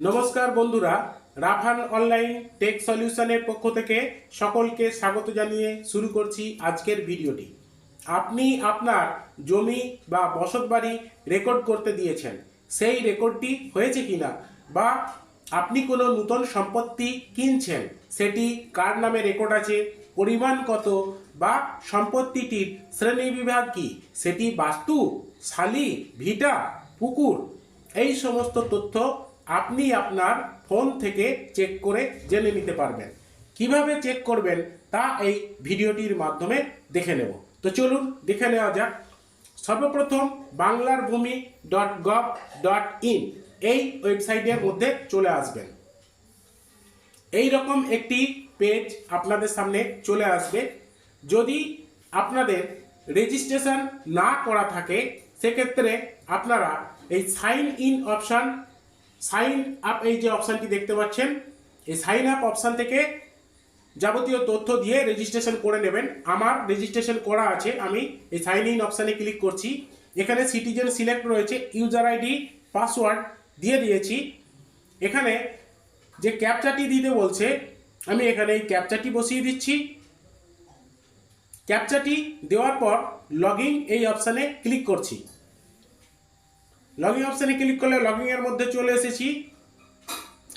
নমস্কার বন্ধুরা, Rafan online take সলিউশনের পক্ষ থেকে সকলকে স্বাগত জানিয়ে শুরু করছি আজকের ভিডিওটি। আপনি আপনার জমি বা বসতবাড়ি রেকর্ড করতে দিয়েছেন, সেই রেকর্ডটি হয়েছে কিনা বা আপনি কোনো নূতন সম্পত্তি কিনছেন, সেটি কার নামে রেকর্ড আছে, পরিমাণ কত বা সম্পত্তিটির শ্রেণীবিভাগ কি, সেটি বাস্তু, শালি, ভিটা, পুকুর, এই সমস্ত তথ্য আপনি আপনার ফোন থেকে চেক করে জেনে নিতে পারবেন। কীভাবে চেক করবেন তা এই ভিডিওটির মাধ্যমে দেখে নেব। তো চলুন দেখে নেওয়া যাক। সর্বপ্রথম বাংলার ভূমি ডট গভ ডট ইন এই ওয়েবসাইটের মধ্যে চলে আসবেন। এই রকম একটি পেজ আপনাদের সামনে চলে আসবে। যদি আপনাদের রেজিস্ট্রেশন না করা থাকে, সেক্ষেত্রে আপনারা এই sign in option sign up এই যে অপশানটি দেখতে পাচ্ছেন, এই সাইন আপ অপশান থেকে যাবতীয় তথ্য দিয়ে রেজিস্ট্রেশন করে নেবেন। আমার রেজিস্ট্রেশন করা আছে, আমি এই সাইন ইন অপশানে ক্লিক করছি। এখানে সিটিজেন সিলেক্ট রয়েছে ইউজার আইডি পাসওয়ার্ড দিয়ে দিয়েছি। এখানে যে ক্যাপচাটি দিতে বলছে, আমি এখানে এই ক্যাপচাটি বসিয়ে দিচ্ছি। ক্যাপচাটি দেওয়ার পর লগইন এই অপশানে ক্লিক করছি। লগইন অপশানে ক্লিক করলে লগইন এর মধ্যে চলে এসেছি।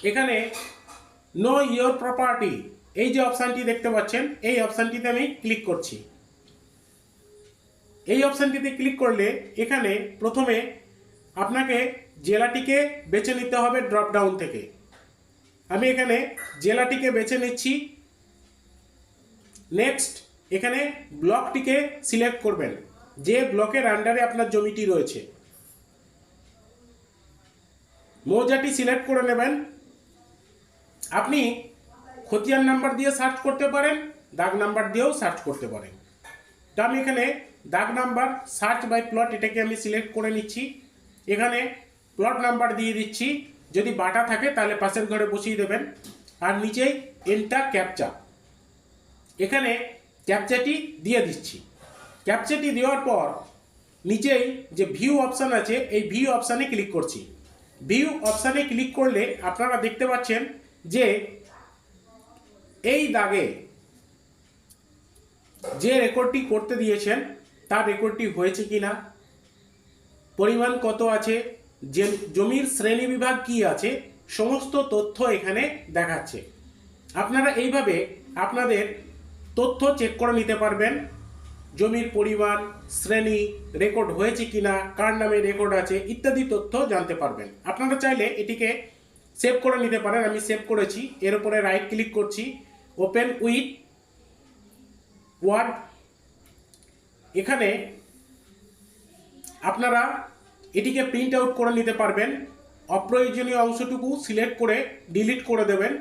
এখানে নো ইয়োর প্রপার্টি এই যে অপশানটি দেখতে পাচ্ছেন, এই অপশানটিতে আমি ক্লিক করছি। এই অপশানটিতে ক্লিক করলে এখানে প্রথমে আপনাকে জেলাটিকে বেছে নিতে হবে ড্রপ ডাউন থেকে। আমি এখানে জেলাটিকে বেছে নিচ্ছি। নেক্সট এখানে ব্লকটিকে সিলেক্ট করবেন। যে ব্লকের আন্ডারে আপনার জমিটি রয়েছে। মৌজাটি সিলেক্ট করে নেবেন। আপনি খতিয়ান নাম্বার দিয়ে সার্চ করতে পারেন, দাগ নাম্বার দিয়েও সার্চ করতে পারেন। তো আমি এখানে দাগ নাম্বার, সার্চ বাই প্লট এটাকে আমি সিলেক্ট করে নিচ্ছি। এখানে প্লট নাম্বার দিয়ে দিচ্ছি। যদি বাটা থাকে তাহলে পাশের ঘরে বসিয়ে দেবেন। আর নিচেই এন্টার ক্যাপচা এখানে ক্যাপচাটি দিয়ে দিচ্ছি। ক্যাপচাটি দেওয়ার পর নিচেই যে ভিউ অপশান আছে, এই ভিউ অপশানে ক্লিক করছি। ভিউ অপশানে ক্লিক করলে আপনারা দেখতে পাচ্ছেন যে এই দাগে যে রেকর্ডটি করতে দিয়েছেন, তার রেকর্ডটি হয়েছে কিনা, পরিমাণ কত আছে, যে জমির শ্রেণি বিভাগ কি আছে, সমস্ত তথ্য এখানে দেখাচ্ছে। আপনারা এইভাবে আপনাদের তথ্য চেক করে নিতে পারবেন। জমির পরিমাণ, শ্রেণি রেকর্ড হয়েছে কিনা, কার নামে রেকর্ড আছে, ইত্যাদি তথ্য জানতে পারবেন। আপনারা চাইলে এটিকে সেভ করে নিতে পারেন, আমি সেভ করেছি। এর উপরে রাইট ক্লিক করছি ওপেন উইথ ওয়ার্ড এখানে আপনারা এটিকে প্রিন্ট আউট করে নিতে পারবেন। অপ্রয়োজনীয় অংশটুকু সিলেক্ট করে ডিলিট করে দেবেন।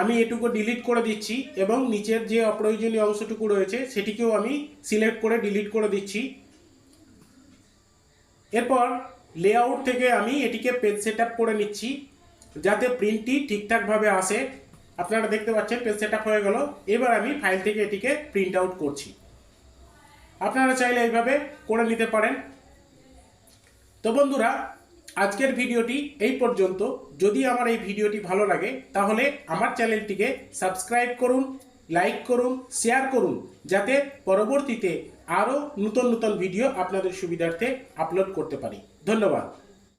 আমি এটুকু ডিলিট করে দিচ্ছি এবং নিচের যে অপ্রয়োজনীয় অংশটুকু রয়েছে, সেটিকেও আমি সিলেক্ট করে ডিলিট করে দিচ্ছি। এরপর লেআউট থেকে আমি এটিকে পেজ সেট করে নিচ্ছি, যাতে প্রিন্টটি ঠিকঠাকভাবে আসে। আপনারা দেখতে পাচ্ছেন পেজ সেট হয়ে গেল। এবার আমি ফাইল থেকে এটিকে প্রিন্ট আউট করছি। আপনারা চাইলে এইভাবে করে নিতে পারেন। তো বন্ধুরা আজকের ভিডিওটি এই পর্যন্ত। যদি আমার এই ভিডিওটি ভালো লাগে, তাহলে আমার চ্যানেলটিকে সাবস্ক্রাইব করুন, লাইক করুন, শেয়ার করুন, যাতে পরবর্তীতে আরও নতুন নতুন ভিডিও আপনাদের সুবিধার্থে আপলোড করতে পারি। ধন্যবাদ।